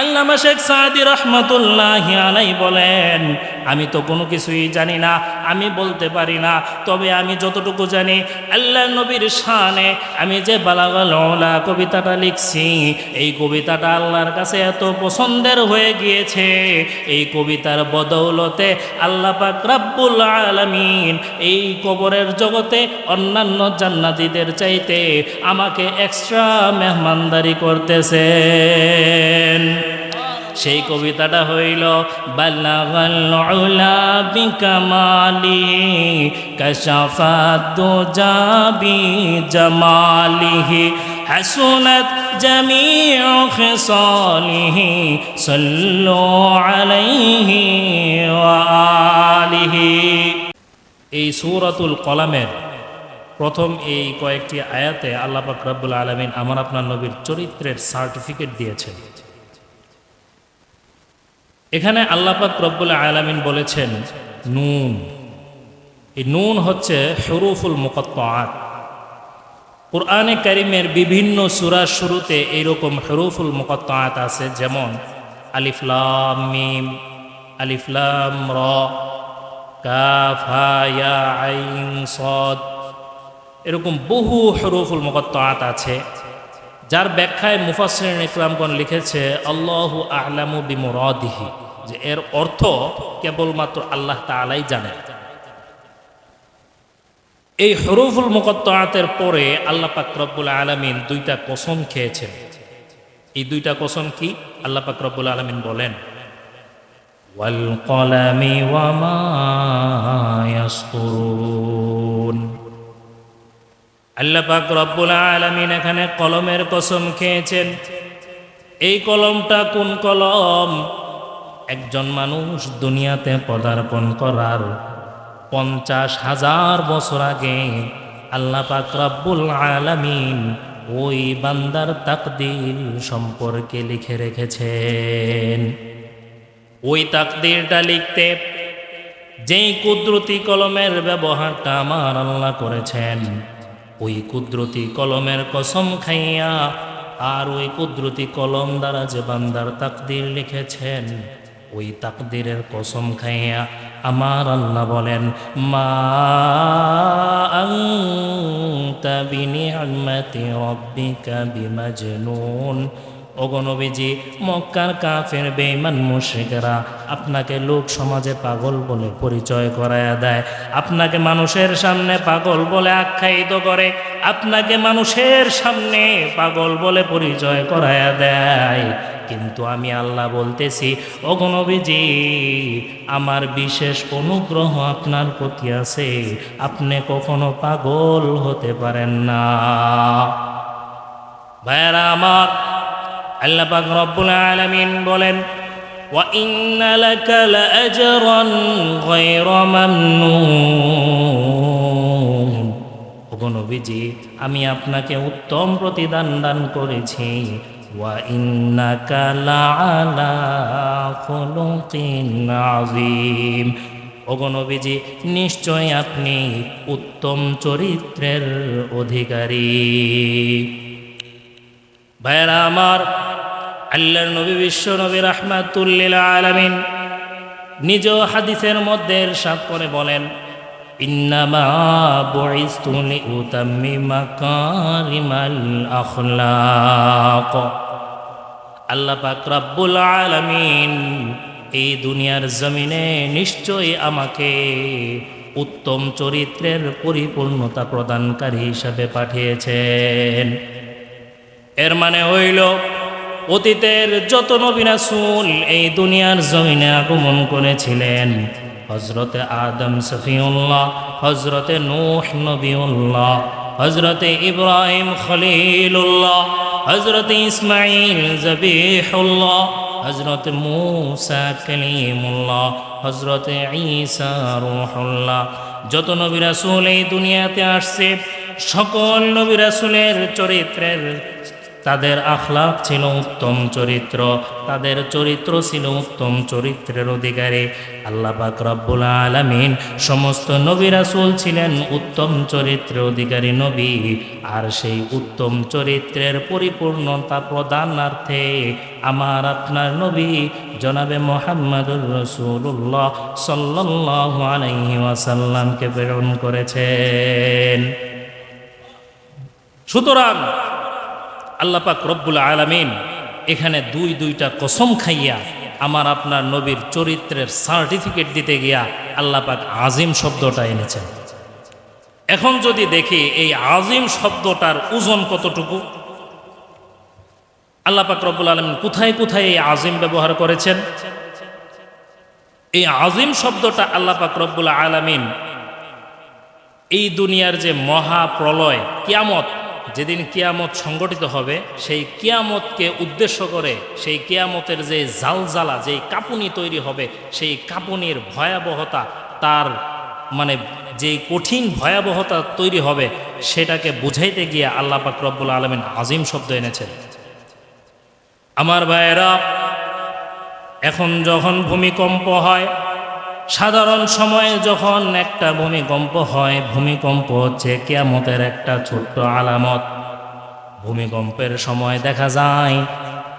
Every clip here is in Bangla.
আল্লামা শেখ সাদি রহমতুল্লাহ আলাই বলেন, আমি তো কোনো কিছুই জানি না, আমি বলতে পারি না, তবে আমি যতটুকু জানি, আল্লাহ নবীর শানে আমি যে বালাগালা কবিতাটা লিখছি, এই কবিতাটা আল্লাহর কাছে এত পছন্দের হয়ে গিয়েছে, এই কবিতার বদৌলতে আল্লাহ পাক রাব্বুল আলামিন এই কবরের জগতে অন্যান্য জান্নাতীদের চাইতে আমাকে এক্সট্রা মেহমানদারি করতেছেন। সেই কবিতাটা হইল বাল্লাগাল উলা বিকামালি, কাশাফাত দুজাবি জামালিহি হাসুনাত জামিউ খিসালিহি, সাল্লু আলাইহি আলিহি। এই সূরাতুল কলামের প্রথম এই কয়েকটি আয়াতে আল্লাহ পাক রব্বুল আলামিন আমার আপনার নবীর চরিত্রের সার্টিফিকেট দিয়েছেন। এখানে আল্লাপাক রব্বুল আলামিন বলেছেন, নুন। এই নুন হচ্ছে হরুফুল মুকত্তাত কোরআনে কারিমের বিভিন্ন সুরার শুরুতে এইরকম হরুফুল মুকত্তাত আছে, যেমন আলিফলাম মিম আলিফলাম র আইন, সদ। এরকম বহু হরুফুল মুকত্তাত আছে, যার ব্যাখ্যায় মুফাসরিন ইকরামগণ লিখেছে, আল্লাহু আহলামু বিমুরাদিহি। যে এর অর্থ কেবলমাত্র আল্লাহ তাআলাই জানেন। এই হরুফুল মুকত্তাতের পরে আল্লাহ পাক আলামিন দুইটা কসম খেয়েছেন। এই দুইটা কসম কি? আল্লাহ পাক আলামিন বলেন আল্লাহ পাক রব্বুল আলামিন এখানে কলমের কসম খেয়েছেন। এই কলমটা কোন কলম? একজন মানুষ দুনিয়াতে পদার্পণ করার পঞ্চাশ হাজার বছর আগে আল্লাহ পাক রব্বুল আলামিন ওই বান্দার তাকদির সম্পর্কে লিখে রেখেছেন। ওই তাকদিরটা লিখতে যেই কুদরতি কলমের ব্যবহারটা আমার আল্লাহ করেছেন, ওই কুদরতি কলমের কসম খাইয়া আর ওই কুদরতি কলম দ্বারা যে বান্দার তাকদির লিখেছেন ওই তাকদিরের কসম খাইয়া আমার আল্লাহ বলেন, মা অগণবীজি মক্কার কাফের বেঈমান মুশরিকেরা আপনাকে লোক সমাজে পাগল বলে পরিচয় করায়া দেয়। আপনাকে মানুষের সামনে পাগল বলে আখ্যায়িত করে। আপনাকে মানুষের সামনে পাগল বলে পরিচয় করায়া দেয়। কিন্তু আমি আল্লাহ বলতেছি অগণবীজি আমার বিশেষ অনুগ্রহ আপনার প্রতি আছে আপনি কখনো পাগল হতে পারেন না ভাইয়ারা আমার আল্লাহ পাক রব্বুল আলামিন বলেন وإن لك لأجرا غير ممنون ওগো নবীজি আমি আপনাকে উত্তম প্রতিদান দান করেছি লাআলা খুলুকিন আযীম ওগো নবীজি নিশ্চয় আপনি উত্তম চরিত্রের অধিকারী। ভাইয়েরা আমার, আল্লাহর নবী বিশ্ব নবী রাহমাতুল্লিল আলামিন নিজ হাদিসের মধ্যে সাত করে বলেন, ইন্নামা বুইস্তু লিউতাম্মিমা কারিমাল আখলাক। আল্লাহ পাক রব্বুল আলামিন এই দুনিয়ার জমিনে নিশ্চয়ই আমাকে উত্তম চরিত্রের পরিপূর্ণতা প্রদানকারী হিসাবে পাঠিয়েছেন। এর মানে হইল, অতীতের যত নবী রাসূল এই দুনিয়ার জমিনে আগমন করেছিলেন হজরতে আদম সফিউল্লাহ হজরতে নূহ নবীউল্লাহ হজরতে ইব্রাহিম খলিলুল্লাহ হজরত ইসমাইল জবিহুল্লাহ হজরত মুসা হজরতে ঈসা যত নবী রাসূল এই দুনিয়াতে আসছে, সকল নবী রাসূলের চরিত্রের তাদের আখলাক ছিল উত্তম চরিত্র, তাদের চরিত্র ছিল উত্তম চরিত্রের অধিকারী। আল্লাহ পাক রব্বুল আলামিন সমস্ত নবী রাসূল ছিলেন উত্তম চরিত্রের অধিকারী নবী, আর সেই উত্তম চরিত্রের পরিপূর্ণতা প্রদানার্থে আমার আপনার নবী জনাবে মোহাম্মদুর রসুল্লাহ আলাইহি ওয়াসাল্লামকে প্রেরণ করেছেন। সুতরাং আল্লাহ পাক রব্বুল আলামিন এখানে দুই দুইটা কসম খাইয়া আমার আপনার নবীর চরিত্রের সার্টিফিকেট দিতে গিয়া আল্লাহ পাক আজিম শব্দটা এনেছেন। এখন যদি দেখি এই আজিম শব্দটার ওজন কতটুকু? আল্লাহ পাক রব্বুল আলমিন কোথায় কোথায় এই আজিম ব্যবহার করেছেন? এই আজিম শব্দটা আল্লাহ পাক রব্বুল আলামিন এই দুনিয়ার যে মহা প্রলয় কিয়ামত যেদিন কিয়ামত সংগঠিত হবে, সেই কিয়ামতকে উদ্দেশ্য করে, সেই কিয়ামতের যে জালজালা, যেই কাঁপুনি তৈরি হবে, সেই কাঁপুনির ভয়াবহতা, তার মানে যে কঠিন ভয়াবহতা তৈরি হবে, সেটাকে বুঝাইতে গিয়ে আল্লাহ পাক রব্বুল আলমিন আজিম শব্দ এনেছেন। আমার ভাইয়েরা, এখন যখন ভূমিকম্প হয় সাধারণ সময়ে যখন একটা ভূমিকম্প হয়, ভূমিকম্প হচ্ছে কেয়ামতের একটা ছোট্ট আলামত। ভূমিকম্পের সময় দেখা যায়,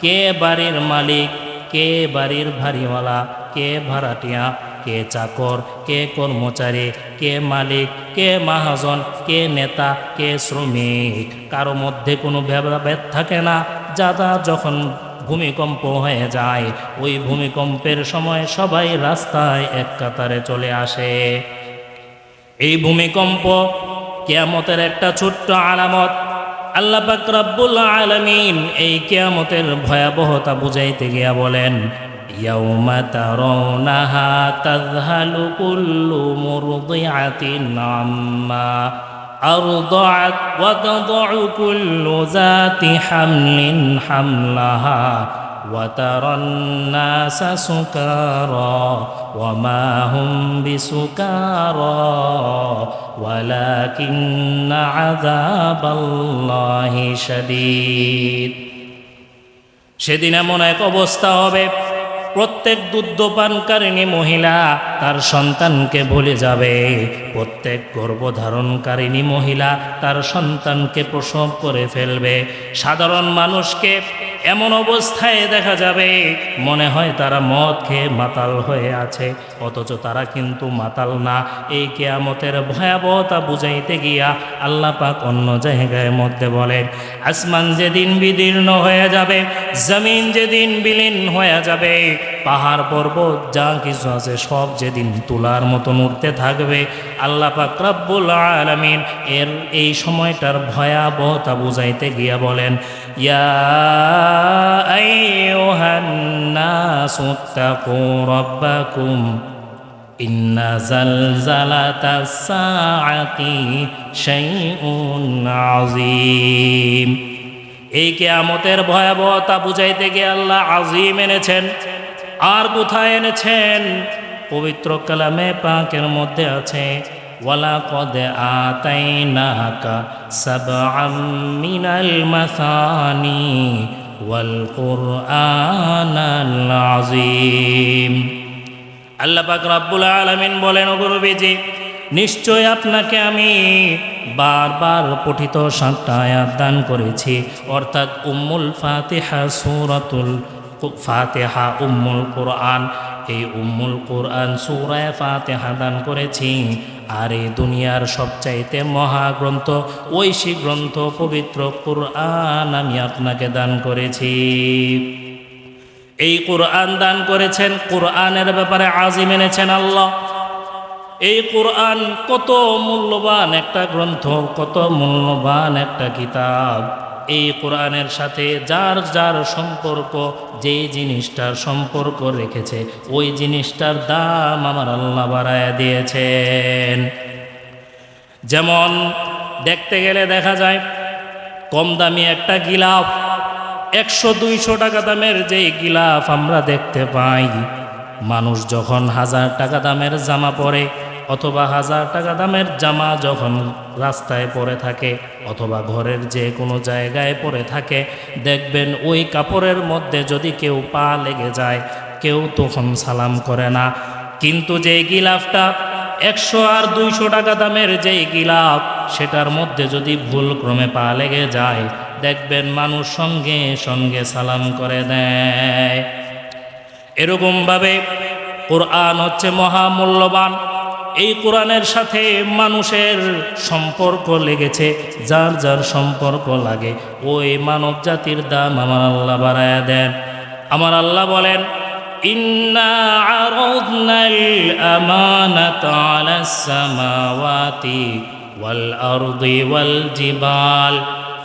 কে বাড়ির মালিক, কে বাড়ির ভারীওয়ালা, কে ভাড়াটিয়া, কে চাকর, কে কর্মচারী, কে মালিক, কে মাহাজন, কে নেতা, কে শ্রমিক। কারও মধ্যে কোনো ভেদাভেদ থাকে না। যাদা যখন ভূমিকম্প হয়ে যায়। ওই ভূমিকম্পের সময় সবাই রাস্তায় এক কাতারে চলে আসে। এই ভূমিকম্প কেয়ামতের একটা ছোট্ট আলামত। আল্লাহ পাক রব্বুল আলামিন এই কেয়ামতের ভয়াবহতা বুঝাইতে গিয়া বলেন তারাউনাহা তাযহালু কুল্লু মুরদিআতিন আম্মা। أرضعت وتضع كل ذات حمل حملها وترى الناس سكارى وما هم بسكارى ولكن عذاب الله شديد সেদিন এমন এক অবস্থা হবে প্রত্যেক দুগ্ধপানকারিণী মহিলা তার সন্তানকে ভুলে যাবে। প্রত্যেক গর্ভধারণকারিণী মহিলা তার সন্তানকে প্রসব করে ফেলবে। সাধারণ মানুষকে এমন অবস্থায় দেখা যাবে, মনে হয় তারা মদ খেয়ে মাতাল হয়ে আছে, অথচ তারা কিন্তু মাতাল না। এই কেয়ামতের ভয়াবহতা বুঝাইতে গিয়া আল্লাহ পাক অন্য জায়গায় মধ্যে বলেন, আসমান যেদিন বিদীর্ণ হয়ে যাবে, জমিন যেদিন বিলীন হয়ে যাবে, পাহাড় পর্বত যা কিছু আছে সব যেদিন তুলার মতন উঠতে থাকবে। আল্লাহ পাক রব্বুল আলামিন এর এই সময়টার ভয়াবহতা বুঝাইতে গিয়া বলেন ইয়া আইয়ুহান নাসু তাকু রাব্বাকুম ইন্না জালজালাতাস সাআতি শাইউন আযীম এই কেয়ামতের ভয়াবহতা বুঝাইতে গিয়ে আল্লাহ আজিম এনেছেন, আর কোথায় এনেছেন? পবিত্র কালামে পাকের মধ্যে আছে আতাইনাকা সাবআম মিনাল মাসানি ওয়াল কুরআনাল আযীম। আল্লাহ পাক রব্বুল আলামিন বলেন ওগুরুবিজি নিশ্চয় আপনাকে আমি বারবার পঠিত সাতটা আয়াত দান করেছি। অর্থাৎ উম্মুল ফাতিহা সূরাতুল ফাতিহা উম্মুল কোরআন, এই উম্মুল কোরআন সূরায়ে ফাতেহা দান করেছি। আর এই দুনিয়ার সবচাইতে মহাগ্রন্থ ঐশী গ্রন্থ পবিত্র কোরআন আমি আপনাকে দান করেছি। এই কোরআন দান করেছেন, কোরআনের ব্যাপারে আজিম এনেছেন আল্লাহ। এই কোরআন কত মূল্যবান একটা গ্রন্থ, কত মূল্যবান একটা কিতাব। এই কোরআনের সাথে যার যার সম্পর্ক যে জিনিসটার সম্পর্ক রেখেছে, ওই জিনিসটার দাম আমার আল্লাহ বাড়ায় দিয়েছেন। যেমন দেখতে গেলে দেখা যায়, কম দামি একটা গিলাফ, একশো দুইশো টাকা দামের যে গিলাফ আমরা দেখতে পাই, মানুষ যখন হাজার টাকা দামের জামা পরে অথবা হাজার টাকা দামের জামা যখন রাস্তায় পরে থাকে অথবা ঘরের যে কোনো জায়গায় পরে থাকে, দেখবেন ওই কাপড়ের মধ্যে যদি কেউ পা লেগে যায়, কেউ তখন সালাম করে না। কিন্তু যে গিলাফটা একশো আর দুইশো টাকা দামের যেই গিলাফ, সেটার মধ্যে যদি ভুল ক্রমে পা লেগে যায়, দেখবেন মানুষ সঙ্গে সঙ্গে সালাম করে দেয়। এরকমভাবে কোরআন হচ্ছে মহামূল্যবান। এই কোরআনের সাথে মানুষের সম্পর্ক লেগেছে যার যার সম্পর্ক লাগে ওই মানব জাতির দাম আমার আল্লাহ বাড়ায় দেন আমার আল্লাহ বলেন ইন্না আরাদনাল আমানাতা আলাস সামাওয়াতি ওয়াল আরদি ওয়াল জিবাল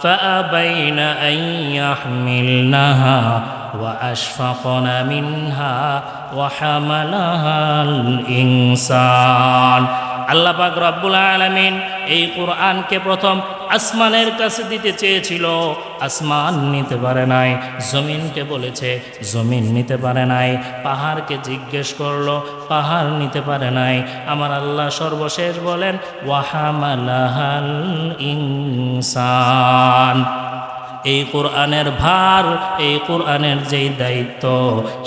فأبين أن يحملنها وأشفقن منها وحملها الإنسان আল্লাহ পাক রব্বুল আলামিন এই কোরআনকে প্রথম আসমানের কাছে দিতে চেয়েছিল আসমান নিতে পারে নাই জমিনকে বলেছে জমিন নিতে পারে নাই পাহাড়কে জিজ্ঞেস করলো পাহাড় নিতে পারে নাই আমার আল্লাহ সর্বশেষ বলেন ওয়াহামালাহাল ইনসান এই কোরআনের ভার, এই কোরআনের যেই দায়িত্ব,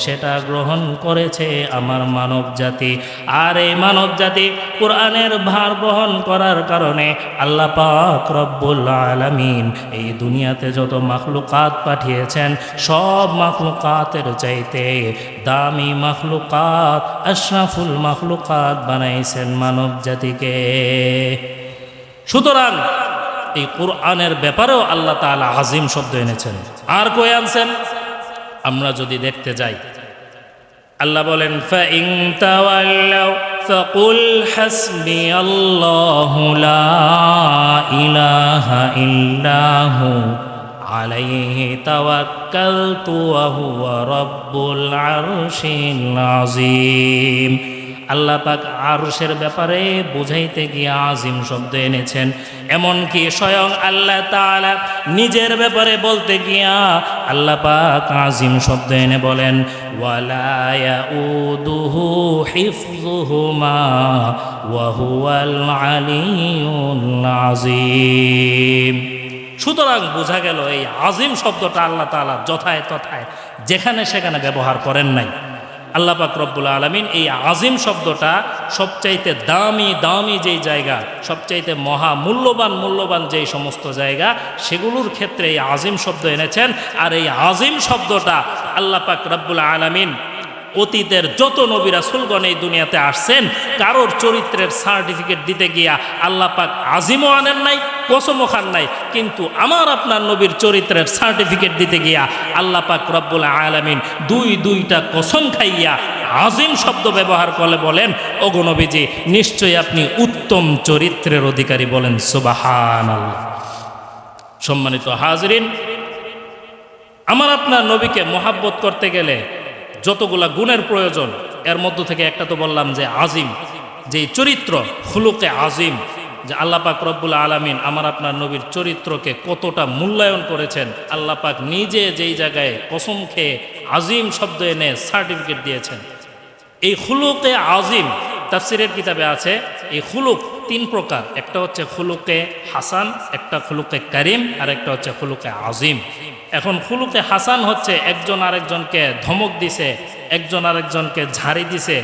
সেটা গ্রহণ করেছে আমার মানব জাতি। আর এই মানব জাতি কোরআনের ভার গ্রহণ করার কারণে আল্লাহ পাক রব্বুল আলামিন এই দুনিয়াতে যত মাখলুকাত পাঠিয়েছেন, সব মাখলুকাতের চাইতে দামি মাখলুকাত, আশরাফুল মাখলুকাত বানাইছেন মানব জাতিকে। সুতরাং এই কোরআনের ব্যাপারেও আল্লাহ তাআলা আজিম শব্দ এনেছেন আর কই আনছেন আমরা যদি দেখতে যাই আল্লাহ বলেন فَإِن تَوَلَّوْا فَقُلْ حَسْبِيَ اللَّهُ لَا إِلَهَ إِلَّا هُوَ عَلَيْهِ تَوَكَّلْتُ وَهُوَ رَبُّ الْعَرْشِ الْعَظِيمِ আল্লাহ পাক আরশের ব্যাপারে বুঝাইতে গিয়ে আজিম শব্দ এনেছেন। এমনকি স্বয়ং আল্লাহ তাআলা নিজের ব্যাপারে বলতে গিয়া আল্লাহ পাক আজিম শব্দ এনে বলেন, ওয়ালা ইয়াউদুহু হিফযুহুমা ওয়া হুয়াল আলিয়ুল আযীম। সুতরাং বোঝা গেল এই আজিম শব্দটা আল্লাহ তাআলা যথায় তথায় যেখানে সেখানে ব্যবহার করেন নাই। আল্লাহ পাক রব্বুল আলমিন এই আজিম শব্দটা সবচাইতে দামি দামি যেই জায়গা, সবচাইতে মহা মূল্যবান মূল্যবান যেই সমস্ত জায়গা, সেগুলোর ক্ষেত্রে এই আজিম শব্দ এনেছেন। আর এই আজিম শব্দটা আল্লাহ পাক রব্বুল আলমিন অতীতের যত নবী রাসুলগণ এই দুনিয়াতে আসছেন, কারোর চরিত্রের সার্টিফিকেট দিতে গিয়া আল্লাহ পাক আজিমও আনেন নাই, কসমও খান নাই, কিন্তু আমার আপনার নবীর চরিত্রের সার্টিফিকেট দিতে গিয়া আল্লাহ পাক রব্বুল আলামিন দুই দুইটা কসম খাইয়া আজিম শব্দ ব্যবহার করে বলেন, ওগো নবীজি, নিশ্চয়ই আপনি উত্তম চরিত্রের অধিকারী বলেন সুবাহান সম্মানিত হাজরিন, আমার আপনার নবীকে মহাব্বত করতে গেলে যতগুলা গুণের প্রয়োজন, এর মধ্য থেকে একটা তো বললাম যে আজিম যে চরিত্র হুলুকে আজিম, যে আল্লাহ পাক রব্বুল আলামিন আমার আপনার নবীর চরিত্রকে কতটা মূল্যায়ন করেছেন, আল্লাহ পাক নিজে যেই জায়গায় কসম খেয়ে আজিম শব্দ এনে সার্টিফিকেট দিয়েছেন। এই হুলুকে আজিম তাফসিরের কিতাবে আছে, এই হুলুক তিন প্রকার, একটা হচ্ছে হুলুকে হাসান, একটা হুলুকে করিম, আর একটা হচ্ছে হুলুকে আজিম। এখন খুলুকে হাসান হচ্ছে একজন আরেকজনকে ধমক দিছে, একজন আরেকজনকে ঝাড়ি দিছে,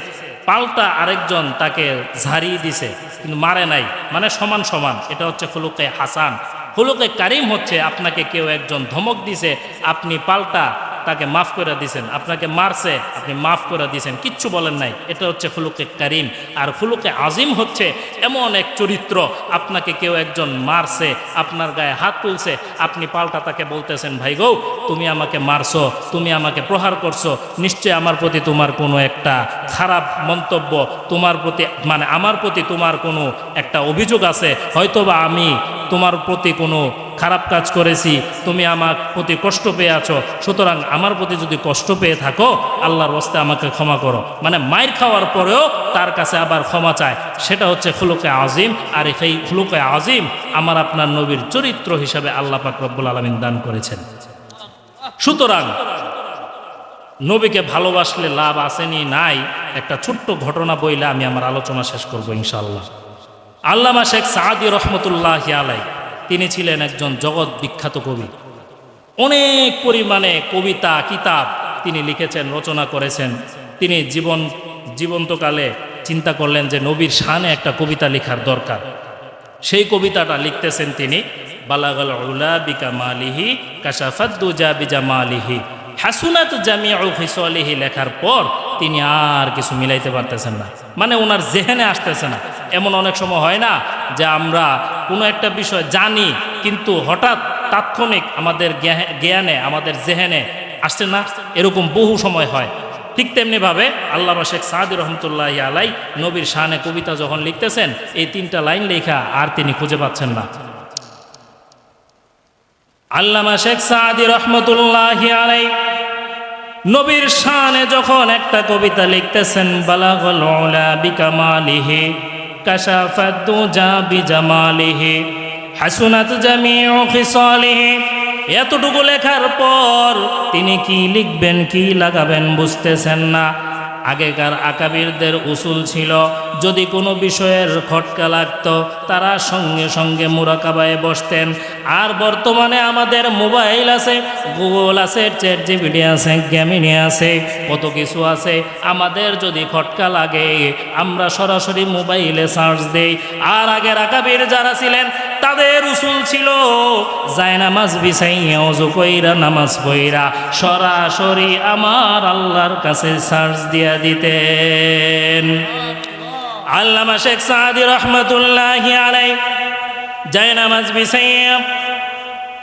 পাল্টা আরেকজন তাকে ঝাড়িয়ে দিছে, কিন্তু মারে নাই মানে সমান সমান, এটা হচ্ছে খুলুকে হাসান। খুলুকে কারিম হচ্ছে, আপনাকে কেউ একজন ধমক দিছে, আপনি পাল্টা তাকে মাফ করে দিয়েছেন আপনাকে মারছে, আপনি মাফ করে দিয়েছেন কিচ্ছু বলেন নাই। এটা হচ্ছে ফুলুকে কারিম। আর ফুলুকে আজিম হচ্ছে এমন এক চরিত্র। আপনাকে কেউ একজন মারছে, আপনার গায়ে হাত তুলছে, আপনি পাল্টা তাকে বলতেছেন, ভাই গো, তুমি আমাকে মারছো, তুমি আমাকে প্রহার করছ। নিশ্চয় আমার প্রতি তোমার কোনো একটা খারাপ মন্তব্য, তোমার প্রতি মানে আমার প্রতি তোমার কোনো একটা অভিযোগ আছে। হয়তোবা আমি তোমার প্রতি কোনো খারাপ কাজ করেছি, তুমি আমার প্রতি কষ্ট পেয়ে আছো, সুতরাং আমার প্রতি যদি কষ্ট পেয়ে থাকো, আল্লাহর বস্তে আমাকে ক্ষমা করো। মানে মায়ের খাওয়ার পরেও তার কাছে আবার ক্ষমা চায়। সেটা হচ্ছে খুলুকে আজিম, আর এই খুলুকে আজিম আমার আপনার নবীর চরিত্র হিসাবে আল্লাহ পাক রব্বুল আলমিন দান করেছেন। সুতরাং নবীকে ভালোবাসলে লাভ আসেনি, নাই। একটা ছোট্ট ঘটনা বইলে আমি আমার আলোচনা শেষ করব ইনশাআল্লাহ। আল্লামা শেখ সাদি রহমতুল্লাহ আলাই তিনি ছিলেন একজন জগৎ বিখ্যাত কবি। অনেক পরিমাণে কবিতা, কিতাব তিনি লিখেছেন, রচনা করেছেন। তিনি জীবন, জীবন্তকালে চিন্তা করলেন যে নবীর শানে একটা কবিতা লেখার দরকার। সেই কবিতাটা লিখতেছেন তিনি, বালাগাল বিজামালিহি হাসুনাত জামিউ খিসলিহি লেখার পর তিনি আর কিছু মিলাইতে পারতেছেন না। মানে ওনার জেহেনে আসতেছে না। এমন অনেক সময় হয় না যে আমরা কোনো একটা বিষয় জানি, কিন্তু হঠাৎ তাৎক্ষণিক আমাদের জ্ঞানে, আমাদের জেহেনে আসছে না, এরকম বহু সময় হয়। ঠিক তেমনিভাবে আল্লামা শেখ সাদি রহমতুল্লাহ আলাই নবীর শানে কবিতা যখন লিখতেছেন, এই তিনটা লাইন লেখা আর তিনি খুঁজে পাচ্ছেন না। আল্লামা শেখ সাদি রহমতুল্লাহ আলাই নবীর শানে যখন একটা কবিতা লিখতেছেন খিসালিহি। এতটুকু লেখার পর তিনি কি লিখবেন, কি লাগাবেন বুঝতেছেন না। আগেকার আকাবিরদের উসুল ছিল, যদি কোনো বিষয়ের খটকা লাগতো, তারা সঙ্গে সঙ্গে মুরাকাবায় বসতেন। আর বর্তমানে আমাদের মোবাইল আছে, গুগল আছে চ্যাট জিপিটি আছে গ্যামিনি আছে, কত কিছু আছে। আমাদের যদি খটকা লাগে, আমরা সরাসরি মোবাইলে সার্চ দেই। আর আগের আকাবির যারা ছিলেন তাদের উসুল ছিল, যায় নামাজ বিছাইয়া অজু কইরা নামাজ পইরা সরাসরি আমার আল্লাহর কাছে সার্চ দিয়া দিতেন। আল্লামা শেখ সাদি রহমতুল্লাহ আলাই যায় নামাজ বিছাইয়া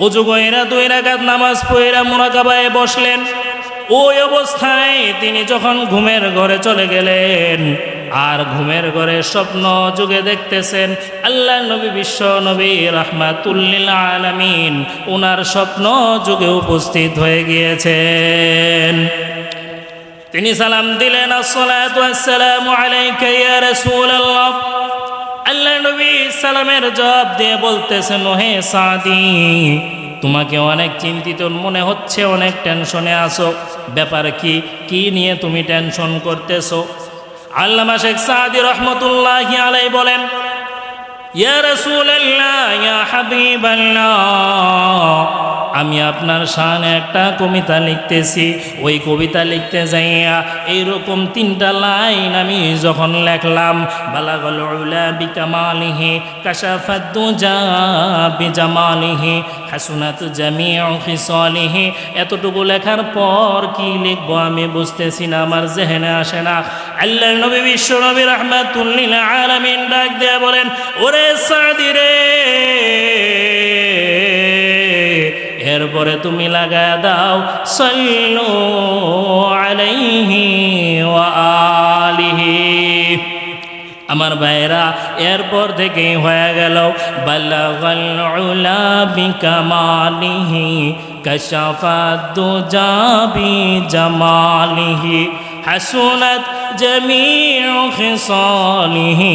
অজু কইরা দুই রাকাত নামাজ পইরা মুরাকাবায় বসলেন। ওই অবস্থায় তিনি যখন ঘুমের ঘরে চলে গেলেন, আর ঘুমের ঘরে স্বপ্ন যুগে দেখতেছেন, আল্লাহ নবী বিশ্ব নবী রহমাতুল্লিল আলামিন ওনার স্বপ্ন যুগে উপস্থিত হয়ে গিয়েছেন। তিনি সালাম দিলেন আল্লাহ নবী সালামের জবাব দিয়ে বলতেছেন, ওহে সাদি তোমাকে অনেক চিন্তিত, মনে হচ্ছে অনেক টেনশনে আসো ব্যাপার কি? কি নিয়ে তুমি টেনশন করতেছো? আল্লামা শেখ সাদি রহমতুল্লাহ আলাই বলেন ইয়া রাসূলুল্লাহ, ইয়া হাবিবাল্লাহ। আমি আপনার শানে একটা কবিতা লিখতেছি, ওই কবিতা লিখতে যাইয়া এইরকম তিনটা লাইন আমি যখন লেখলাম, বালাগল উলা হাসুনাত খিসালিহি। এতটুকু লেখার পর কি লিখব আমি বুঝতেছি না, আমার জেহেনে আসে না। আল্লাহ নবী বিশ্ব নবী রহমাতুল্লিল আলামিন ডাক দিয়ে বলেন, ওরে সাদি রে। এরপরে তুমি লাগা দাও, সল্লু আলাইহি ওয়া আলিহি। আমার ভাইরা এরপর থেকে হয়ে গেল, বালাগাল উলা বিকামালিহি কাশাফাত দুজা বিজামালিহি হাসুনাত জামিউ খিসালিহি,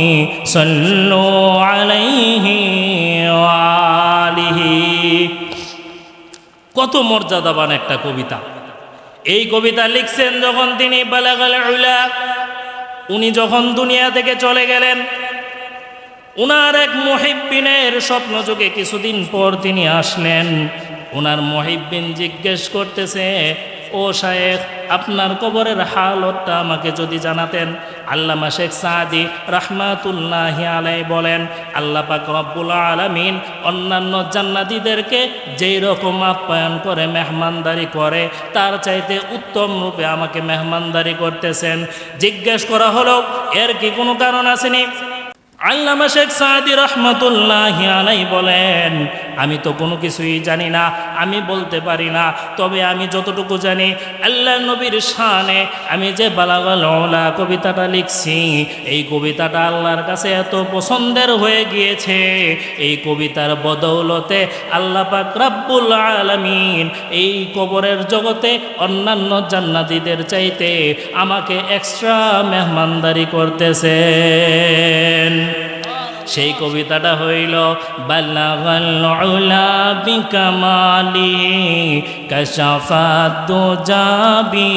সাল্লু কত মর্যাদাবান একটা কবিতা। এই কবিতা লিখছেন যখন তিনি উনি যখন দুনিয়া থেকে চলে গেলেন, উনার এক মহিব্বিনের স্বপ্ন যুগে কিছুদিন পর তিনি আসলেন। উনার মহিব্বিন জিজ্ঞেস করতেছে ও শায়েখ, আপনার কবরের হালতটা আমাকে যদি জানাতেন। আল্লামা শেখ সাদি রাহমাতুল্লাহ আলাই বলেন, আল্লাহ পাক রব্বুল আলামিন অন্যান্য জান্নাতীদেরকে যেই রকম আপ্যায়ন করে, মেহমানদারি করে, তার চাইতে উত্তম রূপে আমাকে মেহমানদারি করতেছেন। জিজ্ঞেস করা হলো, এর কি কোনো কারণ আসেনি আল্লামা শেখ সাদি রহমতুল্লাহ আলাই বলেন আমি তো কোনো কিছুই জানি না, আমি বলতে পারি না, তবে আমি যতটুকু জানি, আল্লাহ নবীর শানে আমি যে বালাগাল কবিতাটা লিখছি, এই কবিতাটা আল্লাহর কাছে এত পছন্দের হয়ে গিয়েছে, এই কবিতার বদৌলতে আল্লাহ পাক রাব্বুল আলামিন এই কবরের জগতে অন্যান্য জান্নাতীদের চাইতে আমাকে এক্সট্রা মেহমানদারি করতেছেন। সেই কবিতাটা হইল বাল্লাগল্লি কামালি কশাফাতো যাবি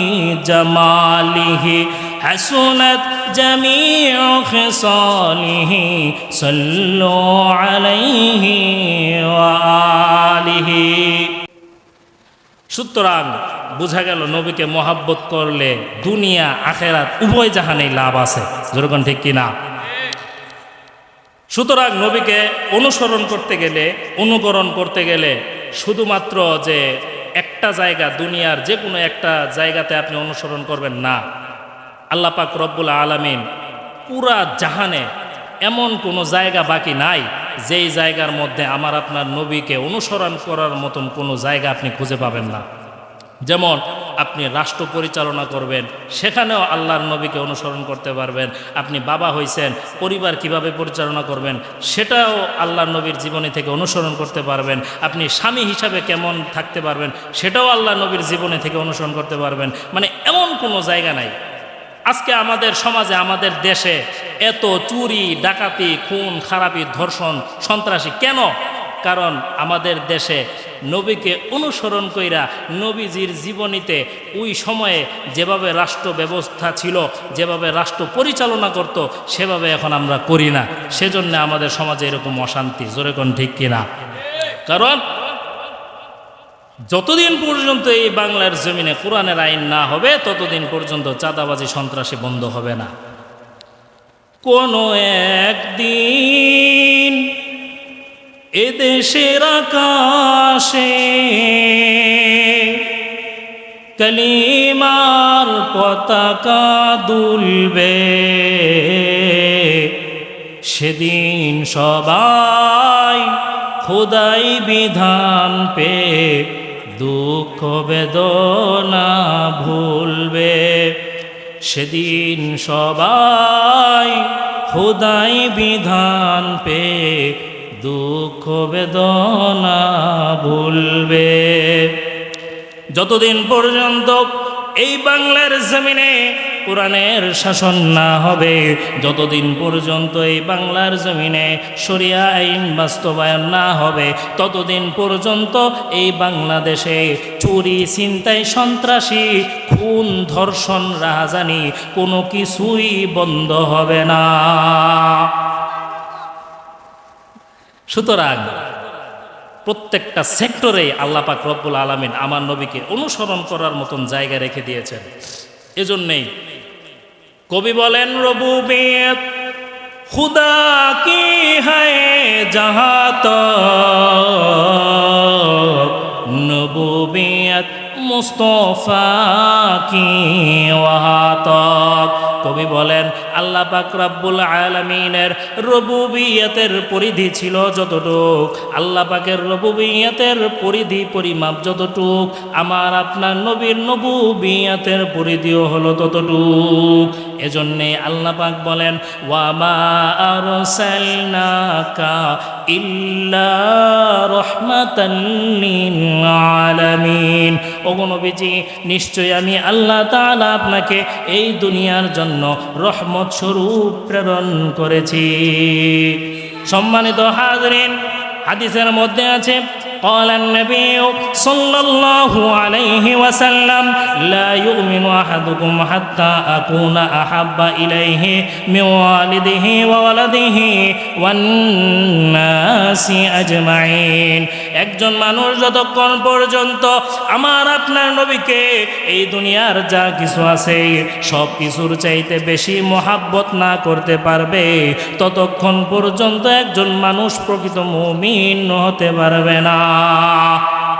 জমালিহি, হাসুনত জমিউ খসালিহি, সল্লু আলাইহি আলিহি। সুতরাং বোঝা গেল, নবীকে মহাব্বত করলে দুনিয়া, আখেরাত উভয় জাহানেই লাভ আছে। যেরকম ঠিক কিনা? সুতরাং নবীকে অনুসরণ করতে গেলে, অনুকরণ করতে গেলে শুধুমাত্র যে একটা জায়গা দুনিয়ার যে কোনো একটা জায়গাতে আপনি অনুসরণ করবেন না। আল্লাহ পাক রব্বুল আলমিন পুরা জাহানে এমন কোনো জায়গা বাকি নাই, যেই জায়গার মধ্যে আমার আপনার নবীকে অনুসরণ করার মতন কোনো জায়গা আপনি খুঁজে পাবেন না। যেমন আপনি রাষ্ট্র পরিচালনা করবেন, সেখানেও আল্লাহর নবীকে অনুসরণ করতে পারবেন। আপনি বাবা হয়েছেন পরিবার কীভাবে পরিচালনা করবেন, সেটাও আল্লাহর নবীর জীবনী থেকে অনুসরণ করতে পারবেন। আপনি স্বামী হিসাবে কেমন থাকতে পারবেন, সেটাও আল্লাহ নবীর জীবনী থেকে অনুসরণ করতে পারবেন। মানে এমন কোনো জায়গা নাই। আজকে আমাদের সমাজে, আমাদের দেশে এত চুরি, ডাকাতি, খুন, খারাপি, ধর্ষণ, সন্ত্রাসী কেন? কারণ আমাদের দেশে নবীকে অনুসরণ কইরা নবীজির জীবনীতে ওই সময়ে যেভাবে রাষ্ট্র ব্যবস্থা ছিল, যেভাবে রাষ্ট্র পরিচালনা করত, সেভাবে এখন আমরা করি না। সেজন্য আমাদের সমাজে এরকম অশান্তি কোন ঠিক কিনা? কারণ যতদিন পর্যন্ত এই বাংলার জমিনে কোরআনের আইন না হবে, ততদিন পর্যন্ত চাঁদাবাজি সন্ত্রাসী বন্ধ হবে না। কোনো একদিন এদেশের আকাশে কলিমার পতাকা দুলবে। সেদিন সবাই খোদাই বিধান পে দুঃখ বেদনা ভুলবে। সেদিন সবাই খোদাই বিধান পে দুঃখ বেদনা ভুলবে। যতদিন পর্যন্ত এই বাংলার জমিনে কোরআনের শাসন না হবে, যতদিন পর্যন্ত এই বাংলার জমিনে শরিয়া আইন বাস্তবায়ন না হবে, ততদিন পর্যন্ত এই বাংলাদেশে চুরি, ছিনতাই, সন্ত্রাসী, খুন, ধর্ষণ, রাহাজানি কোনো কিছুই বন্ধ হবে না। সুতরাং প্রত্যেকটা সেক্টরে আল্লাপাক রব্বুল আলমিন আমার নবীকে অনুসরণ করার মতন জায়গা রেখে দিয়েছেন। এজন্যেই কবি বলেন রবু বেদ খুদা কি হায় যাহা মুস্তফা কি ওয়াহাত কবি বলেন, আল্লাহ পাক রাব্বুল আলামিনের রবুবিয়তের পরিধি ছিল যতটুক। আল্লাহ পাকের রবুবিয়তের পরিধি, পরিমাপ যতটুক। আমার আপনার নবীর নবুবিয়তের পরিধিও হলো ততটুক। এজন্যে আল্লাহ পাক বলেন, ওয়ামা আরসালনাকা ইল্লা রহমাতাল লিল আলামিন। ওগো নবীজি নিশ্চয় আমি আল্লাহ তাআলা আপনাকে এই দুনিয়ার জন্য রহমত স্বরূপ প্রেরণ করেছি। সম্মানিত হাজরিন, হাদিসের মধ্যে আছে قال النبي صلى الله عليه وسلم لا يؤمن أحدكم حتى أكون أحب إليه من والده وولده والناس أجمعين একজন মানুষ যতক্ষণ পর্যন্ত আমার আপনার নবীকে এই দুনিয়ার যা কিছু আছে সব কিছুর চাইতে বেশি মহাব্বত না করতে পারবে ততক্ষণ পর্যন্ত একজন মানুষ প্রকৃত মুমিন হতে পারবে না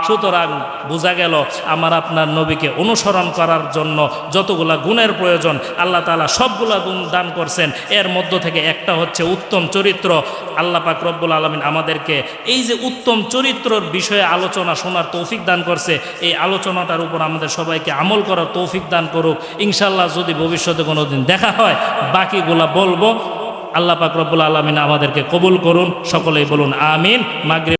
সুতরাং বোঝা গেল আমার আপনার নবীকে অনুসরণ করার জন্য যতগুলা গুণের প্রয়োজন, আল্লাহ তালা সবগুলা গুণ দান করছেন। এর মধ্য থেকে একটা হচ্ছে উত্তম চরিত্র। আল্লাহ পাক রব্বুল আলমিন আমাদেরকে এই যে উত্তম চরিত্রর বিষয়ে আলোচনা শোনার তৌফিক দান করছে, এই আলোচনাটার উপর আমাদের সবাইকে আমল করার তৌফিক দান করুক। ইনশাল্লাহ যদি ভবিষ্যতে কোনো দিন দেখা হয়, বাকিগুলা বলব। আল্লাহ পাক রব্বুল আলমিন আমাদেরকে কবুল করুন। সকলেই বলুন, আমিন। মাগরিব